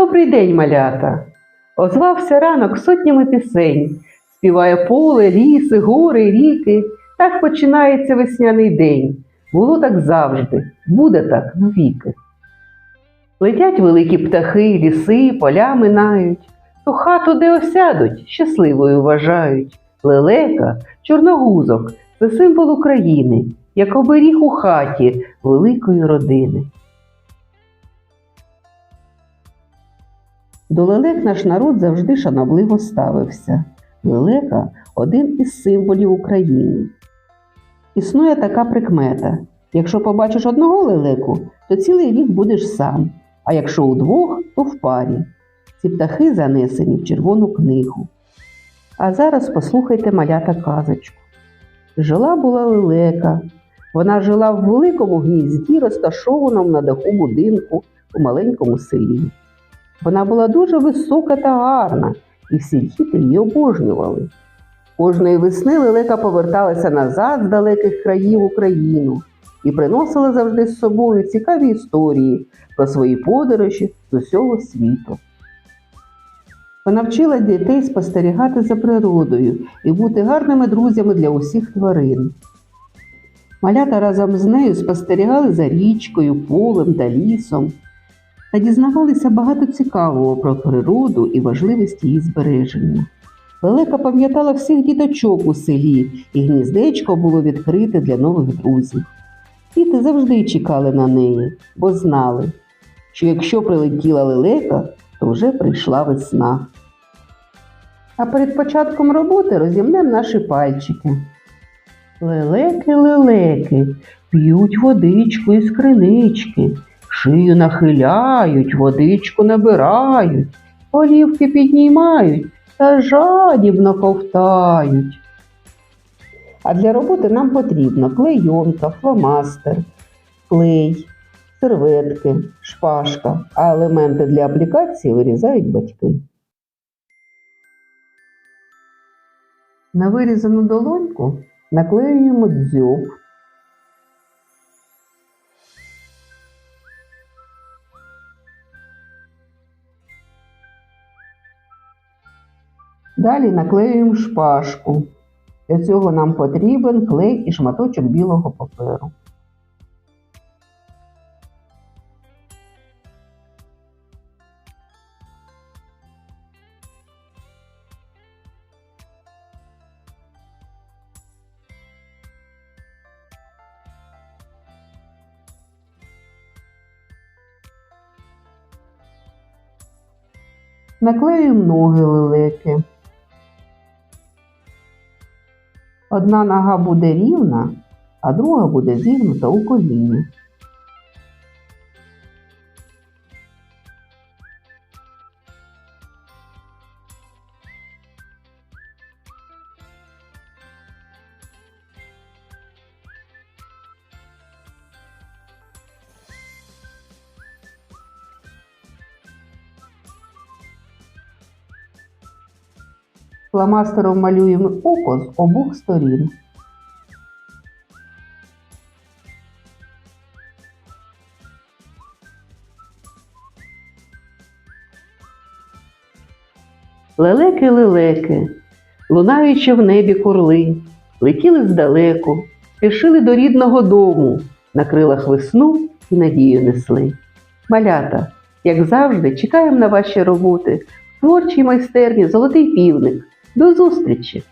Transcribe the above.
Добрий день, малята! Озвався ранок сотнями пісень, співає поле, ліси, гори, ріки. Так починається весняний день. Було так завжди, буде так навіки. Летять великі птахи, ліси, поля минають, ту хату, де осядуть, щасливою вважають. Лелека, чорногузок це символ України, як оберіг у хаті великої родини. До лелек наш народ завжди шанобливо ставився. Лелека один із символів України. Існує така прикмета: якщо побачиш одного лелеку, то цілий рік будеш сам, а якщо удвох, то в парі. Ці птахи занесені в червону книгу. А зараз послухайте малята казочку. Жила була лелека. Вона жила в великому гнізді, розташованому на даху будинку у маленькому селі. Вона була дуже висока та гарна, і всі діти її обожнювали. Кожної весни лелека поверталася назад з далеких країв Україну і приносила завжди з собою цікаві історії про свої подорожі з усього світу. Вона вчила дітей спостерігати за природою і бути гарними друзями для усіх тварин. Малята разом з нею спостерігали за річкою, полем та лісом та дізнавалися багато цікавого про природу і важливість її збереження. Лелека пам'ятала всіх діточок у селі, і гніздечко було відкрите для нових друзів. Діти завжди чекали на неї, бо знали, що якщо прилетіла лелека, то вже прийшла весна. А перед початком роботи розімнемо наші пальчики. Лелеки, лелеки, п'ють водичку із кринички, шию нахиляють, водичку набирають, голівки піднімають та жадібно ковтають. А для роботи нам потрібно клейонка, фломастер, клей, серветки, шпажка, а елементи для аплікації вирізають батьки. На вирізану долоньку наклеюємо дзьоб. Далі наклеюємо шпажку. Для цього нам потрібен клей і шматочок білого паперу. Наклеюємо ноги лелеки. Одна нога буде рівна, а друга буде зігнута у коліні. Фломастером малюємо око з обох сторін. Лелеки, лелеки, лунаючи в небі курли, летіли здалеку, спішили до рідного дому, на крилах весну і надію несли. Малята, як завжди, чекаємо на ваші роботи в творчій майстерні Золотий півник. До зустрічі!